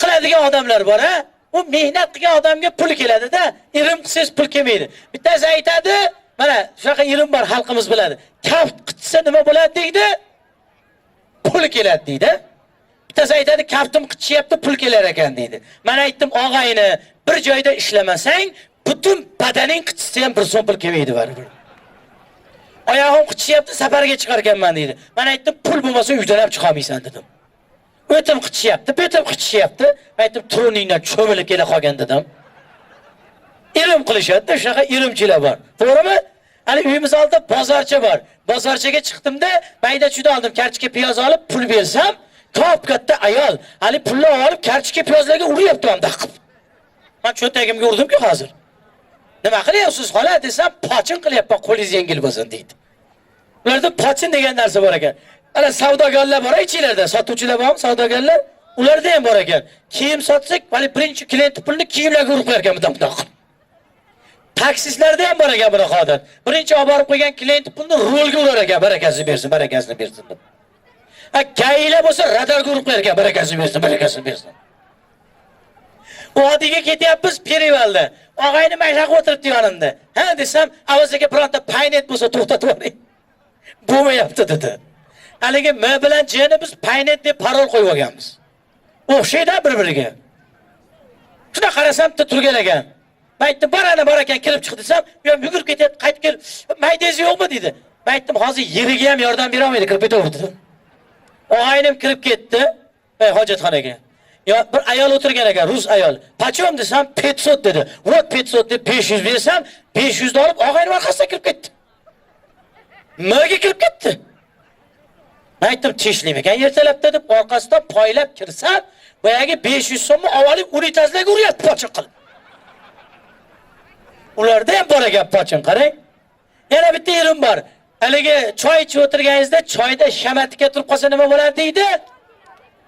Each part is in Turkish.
qiladigan odamlar bor a u mehnat qilgan odamga pul keladida irim qilsangiz pul kelmaydi. Bittasi aytadi mana shunaqa irim bor xalqimiz biladi kaft qitsa nima bo'ladi deydi? Pul keladi deydi bittasi aytadi kaftim qichishyapti pul kelar ekan deydi. Man aytdim og'ayni bir joyda ishlamasang butun badaning qichishsa ham bir so'm pul kelmaydi baribir oyog'im qichishyapti safarga chiqar ekanman deydi. Man aytdim pul bo'lmasa uydan ham chiqolmaysan dedim o'tim qichishyapti betim qichishyapti aytdim truningdan cho'milib kela qolgan dedim. İrim qilishadida shunaqa irimchilar bor to'g'rimi hali uyimiz oldida bozorcha bor bozorchaga chiqdimda mayda chuda oldim kartochka piyoz olib pul bersam top katta ayol hali pulni olib kartochka piyozlarga uryapti bundoq qilib man cho'ntagimga urdimku hozir nima qilyapsiz xola desam pochin qilyapman qo'lingiz yengil bo'lsin deydi. Ularda pochin degan narsa bor ekan ana savdogarlar bor ichinglarda. Sotuvchilar bormi savdogarlar? Ularda ham bor ekan. Kiyim sotsak hali birinchi klient pulni kiyimlarga urib qo'yar ekan bundoq bundoq qilib. taksistlarda ham bor ekan bunaqa odat birinchi olib borib qo'ygan klient pulni rulga urar ekan barakasini bersin barakasini bersin deb ha gaylar bo'lsa radarga urib qo'yar ekan barakasini bersin barakasini bersin. Vodiyga ketyapmiz perivalda. Og'ayni mashaq o'tiribdi yonimda. Ha desam avazaga bironta paynet bo'lsa to'xtatib yuboring bo'lmayapti dedi. Haligi m bilan jni biz paynet deb parol qo'yib olganmiz. O'xshaydi bir biriga shuna qarasam bitta turgan ekan. Man aytdim bor ana bor ekan kirib chiq desam u ham yugurib ketyapti qaytib kelib maydangiz yo'qmi? deydi man aytdim hozir yeriga ham yordam berolmaydi kirib ketaverdi dedim og'aynim kirib ketdi e, hojatxonaga. Yo bir ayol o'tirgan ekan rus ayol. Почем desam 500 dedi. Вот 500 deb 500 bersam 500 ni olib og'aynim orqasidan kirib ketdi. Nimaga kirib ketdi. Aytib aytdim ertalabda deb orqasidan poylab kirsa boyagi 500 so'mni avvalib unitazlarga uryapti pochiq qilib ularda ham bor ekan pochin qarang. Yana bitta yerim bor. Haligi choy ichib o'tirganingizda choyda shamatika turib qolsa nima bo'ladi deydi?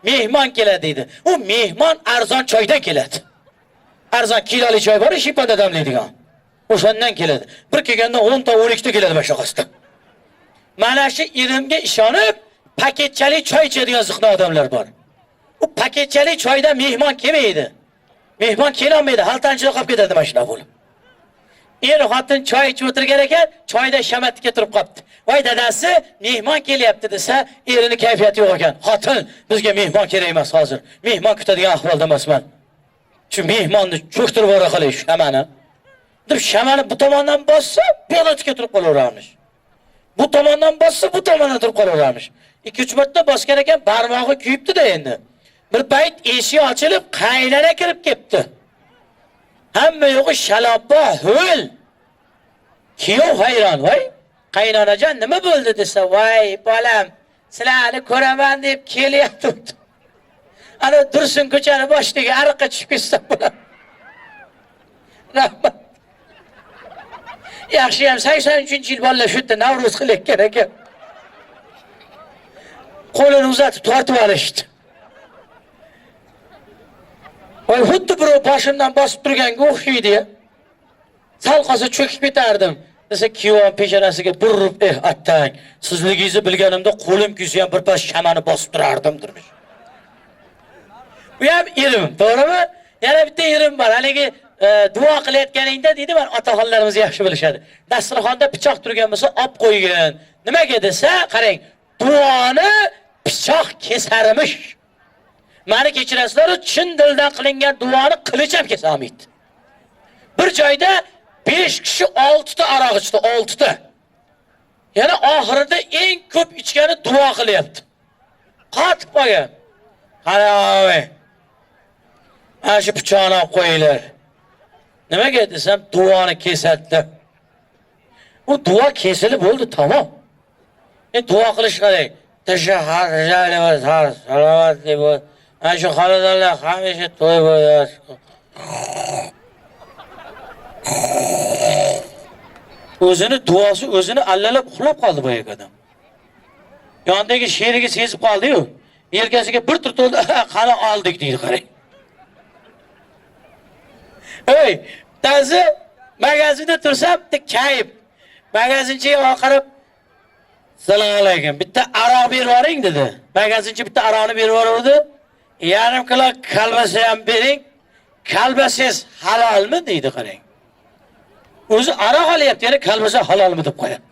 Mehmon keladi deydi. U mehmon arzon choydan keladi. Arzon kiloli choy bor shipada damlaydigan o'shandan keladi. Bir kelganda o'nta o'n ikkita keladi mana shunaqasidan mana shu irimga ishonib paketchalik choy ichadigan ziqna odamlar bor u paketchalik choydan mehmon kelmaydi mehmon kelolmaydi xaltanchida qolib ketadi mana shunaqa bo'lib er xotin choy ichib o'tirgan ekan choyda shamatika turib qolibdi voy dadasi mehmon kelyapti desa erini kayfiyati yo'q ekan. Xotin bizga mehmon kerak emas hozir mehmon kutadigan ahvolda emasman shu mehmonni cho'ktirib yubora qilay shamani deb shamani bu tomondan bossa tikka turib qolaverarmish bu tomondan bossa bu tomondan turib qolaverarmish ikki uch marta bosgan ekan barmog'i kuyibdida endi. Bir payt eshik ochilib qaynana kirib kelibdi hamma yo'g'i shalabbo ho'l kuyov hayron voy. Qaynonajon nima bo'ldi desa voy bolam sizlarni ko'raman deb kelyaptim ana dursun ko'chani boshiga ariqqa tushib ketsa bo'ladi. Rahmat. Yaxshi ham 83-yil bolalar shu yerda navro'z qilayotgan ekan. Qo'lini uzatib tortib olishdi voy xuddi birov boshimdan bosib turganga o'xshaydi ya sal qolsa cho'kib ketardim desa kuyovim peshonasiga bir urib eh attang sizligingizni bilganimda qo'lim kuysa ham birpas shamani bosib turardim demiş bu ham irim to'g'rimi yana bitta irim bor haligi e, duo qilayotganingda deydi mana otaxonlarimiz yaxshi bilishadi. Dasturxonda pichoq turgan bo'lsa olib qo'ygin nimaga desa qarang duoni pichoq kesarmish mani kechirasizlaru chin dildan qilingan duoni qilich ham kesolmaydi bir joyda besh kishi oltita aroq ichdi oltita yana oxirida eng ko'p ichgani duo qilyapti qotib qolgan qarang mana shu pichoqni olib qo'yinglar nimaga desam duoni kesadida u duo kesilib bo'ldi tamom endi duo qilish kerak tashahhar salomatli bo'l mana shu xonadonlar hamisha to'y bo'laversin o'zini duosi o'zini allalab uxlab qoldi boyagi odam yonidagi sherigi sezib qoldiyu yelkasiga bir turtdi qani oldik deydi qarang ey bittasi magazinda tursam bitta kayib magazinchiga qarab assalomu alaykum. Bitta aroq berib yuboring dedi. Magazinchi bitta aroqni berib yuboruvdi yarim kilo kolbasa ham bering. Kolbasangiz halolmi deydi qarang. O'zi aroq olyapti yana kolbasa halolmi deb qo'yadi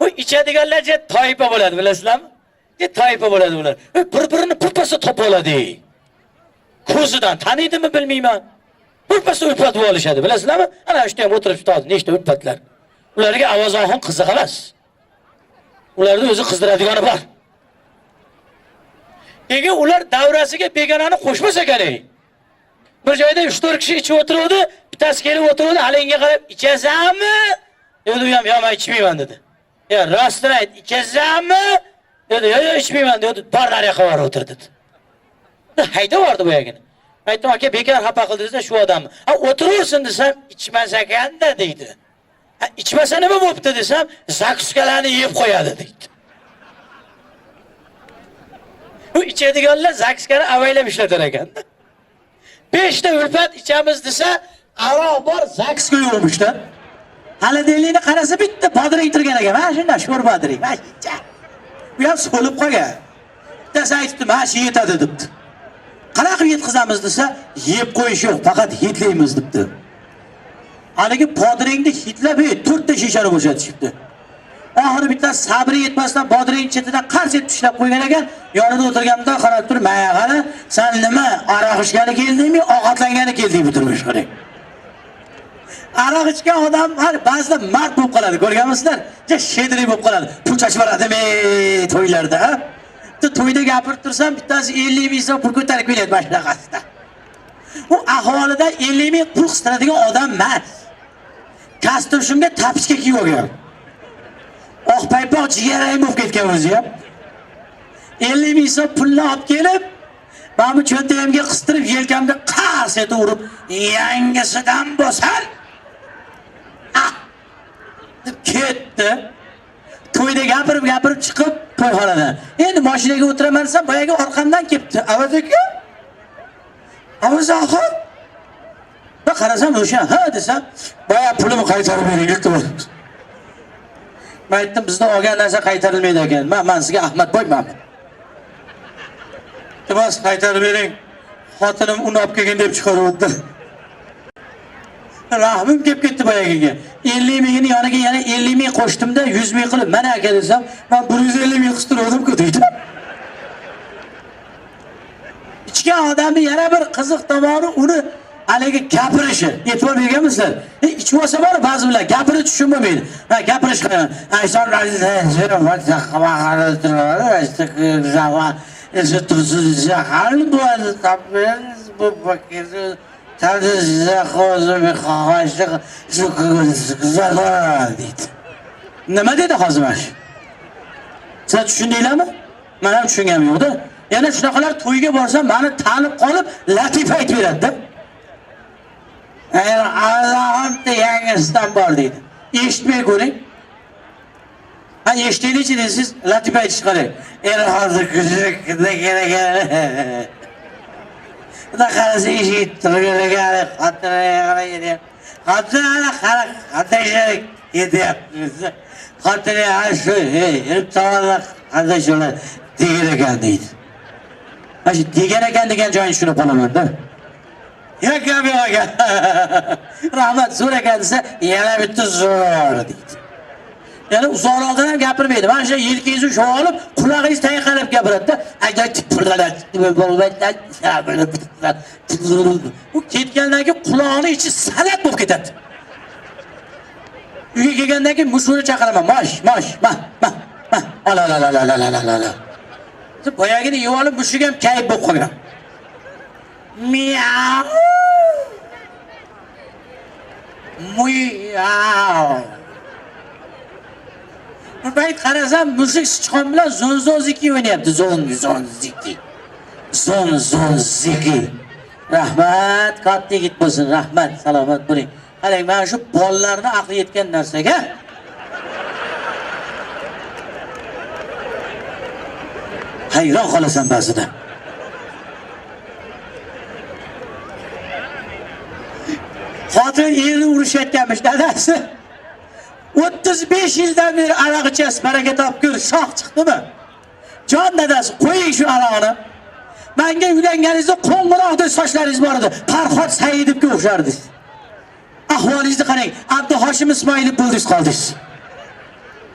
bu ichadiganlar je toifa bo'ladi bilasizlarmi? Je toifa bo'ladi ular bir birini birpasda topib oladi. Ko'zidan taniydimi bilmayman. Birpasda ulfatib olishadi bilasizlarmi? Ana shunday ham o'tiribdi hozir nechta ulfatlar? Ularga ovozohim qiziq emas. Ularni o'zi qizdiradigan bor. Nega ular davrasiga begonani qo'shmasa kerak bir joyda uch to'rt kishi ichib o'tiruvdi bittasi kelib o'tiruvdi haliganga qarab ichasanmi dedi u ham yo'q man ichmayman dedi. Yo rostini ayt ichasanmi dedi yo'q yo'q ichmayman dedi bor nariyoqqa borib o'tir dedi. Haydab yubordi boyagini aytdim aka bekor xafa qildingizda shu odamni. Ha o'tiraversin desam ichmas ekanda deydi. Ichmasa nima bo'libdi desam zakuskalarni yeb qo'yadi deydi. U ichadiganlar zakuskani avaylab ishlatar ekanda beshta ulfat ichamiz desa aroq bor zaksga hali deylikni qarasa bitta bodring turgan ekan. Mana shunday sho'r bodring. Mana shuncha ham so'lib qolgan. Bittasi aytibdi mana shu yetadi debdi. Qanaqa qilib yetkazamiz desa yeb qo'yish yo'q faqat hidlaymiz debdi. Haligi bodringni hidlab to'rtta shishani bo'shatishibdi oxiri bittasi sabri yetmasdan bodring chetidan qars etib tishlab qo'ygan ekan yonida o'tirganda qarab turib maya qara san nima aroq ichgani keldingmi ovqatlangani keldingmi turmush qarang aroq ichgan odam har ba'zida mard bo'lib qoladi ko'rganmisizlar ja shedriy bo'lib qoladi pul chachib yuboradimi to'ylarda bitta to'yda gapirib tursam bittasi ellik ming so'm pul ko'tarib keladi mana shunaqasida u ahvolida ellik ming pul qistiradigan odam emas kostyumga tapichka kiyib olgan oq paypoq jigarrang bo'lib ketgan o'zi ham ellik ming so'm pulni olib kelib mana bu cho'ntagimga qistirib yelkamga qars etib urib yangisidan bo'lsin deb ketdi. To'yda gapirib gapirib chiqib to'yxonadan endi mashinaga o'tiraman desam boyagi orqamdan kelibdi avaz aka avaz oxir qarasam o'sha ha desam boya pulimni qaytarib bering iltimos man aytdim bizda olgan narsa qaytarilmaydi ekan man man sizga ahmadboyman iltimos qaytarib bering xotinim uni olib kelgin deb chiqaruvdi rahmim kelib ketdi boyagiga ellik mingini yoniga yana ellik ming qo'shdimda yuz ming qilib mana aka desam man bir yuz ellik ming qistiruvdimku deydi ichgan odamni yana bir qiziq tomoni uni haligi gapirishi e'tibor berganmisizlar ichib olsa bor ba'zi bilan bo'lmaydi ha gapirish nima dedi. Hozir mana shu sizlar tushundinglarmi man ham tushunganim yo'qda yana shunaqalar to'yga borsam mani tanib qolib latifa aytib beradida Da yangisidan bor deydi. Eshitmay ko'ring. Ha eshitaylik chi deysiz, latifa kerak. Xudo qarasa eshik degan ekan degan joyini tushunib qolamanda. Yok ya bir bak. Rahmat zo'r ekan desa, yana bitta zo'r deydi. Ya'ni uzoq oldin ham gapirmaydi. Mana shu yelkangizni ushlab olib, qulog'ingiz tayqalib gapiradi-da. U ketgandan keyin qulog'ini ichi salat bo'lib ketadi. Uyga kelgandan keyin mushuni chaqiraman. Mosh, mosh, ma, ma, ma. Ala la la la la la la la. Boyagini yeb olib, mushuk ham kayf bo'lib qolgan. Miau. Miau. Bir payt qarasam, mushuk sichqon bilan zo'n zo'n ziki o'ynayapti. Zo'n zo'n ziki. Zo'n zo'n ziki. Rahmat, katta yigit bo'lsin. Rahmat, salomat bo'ling. Qarang, mana shu bolalarni aqli yetgan narsaga hayron qolasan ba'zida. Xotin erini urishayotganmish dadasi. 35 yildan beri aroq ichasiz, baraka topgur, shoh chiqdimi? Jon dadasi, qo'ying shu aroqni. Menga uylanganingizda qo'ng'iroqdek sochlaringiz bor edi. Farhod Saidovga o'xshardingiz. Ahvolingizni qarang. Abduhoshim Ismoilov bo'ldingiz qoldingiz.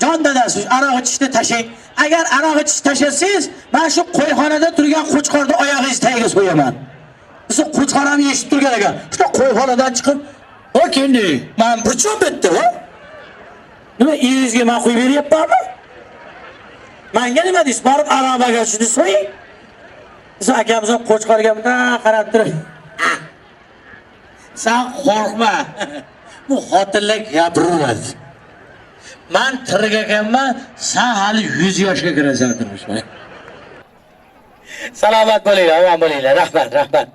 Jon dadasi, aroq ichishni tashlang. Agar aroq ichish tashlasangiz, men shu qo'yxonada turgan qo'chqorni oyog'ingiz tagiga so'yaman. Siz qo'chqor ham eshitib turgan ekan. Shu qo'yxonadan chiqib, "O kendi, men prichom bitti, ha?" Nima eringizga men qo'yib beryapmanmi? Menga nima deysiz? Borib arobaga shuni so'ying. Biz akamiz qo'chqorga bunday qarab turib, "Ah, Sen qo'rqma. Bu xotinlar gapiraveradi. Men tirik ekanman, sen hali 100 yoshga kirasan turmushga. Salomat bo'linglar, omon bo'linglar. Rahmat, rahmat.